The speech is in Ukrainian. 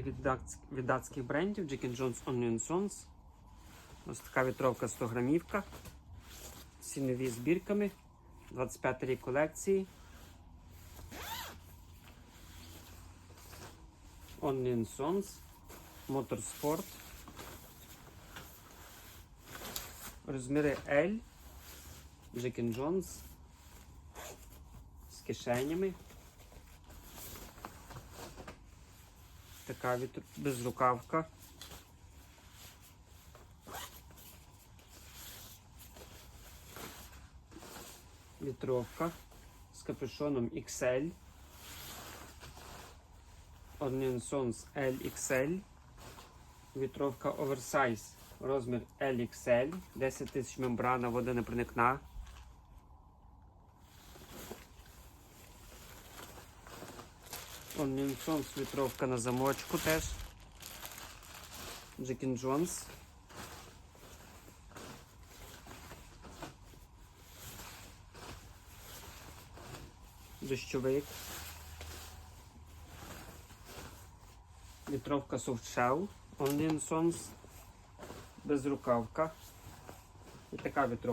Датсь- від датських брендів Jack Jones Onion Sons. Ось така вітровка 100 грамівка. Всі нові збірками. 25 рік колекції. Onion Sons. Motorsport. Розміри L. Jack Jones. З кишенями. Така від... безрукавка. Вітровка з капюшоном XL. Sons LXL. Вітровка Oversize. Розмір LXL. 10 тисяч мембрана, водонепроникна. Onion Sons вітровка на замочку теж. Джекін Джонс. Дощовик. Soft Shell. Onion Безрукавка. І така вітровка.